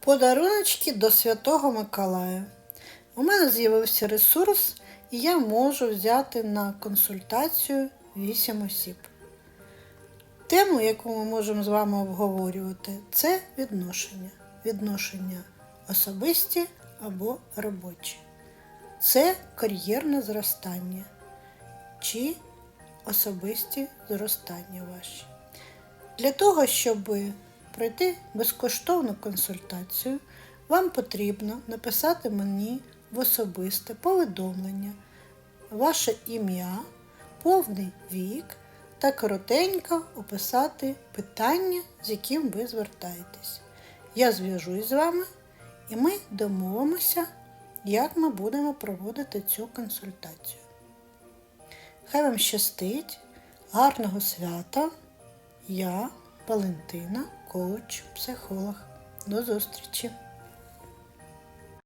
Подаруночки до Святого Миколая. У мене з'явився ресурс, і я можу взяти на консультацію 8 осіб. Тему, яку ми можемо з вами обговорювати, це відношення. Відношення особисті або робочі. Це кар'єрне зростання чи особисті зростання ваші. Для того, щоб пройти безкоштовну консультацію, вам потрібно написати мені в особисте повідомлення, ваше ім'я, повний вік та коротенько описати питання, з яким ви звертаєтесь. Я зв'яжусь з вами і ми домовимося, як ми будемо проводити цю консультацію. Хай вам щастить, гарного свята! Я Валентина, коуч, психолог. До зустрічі!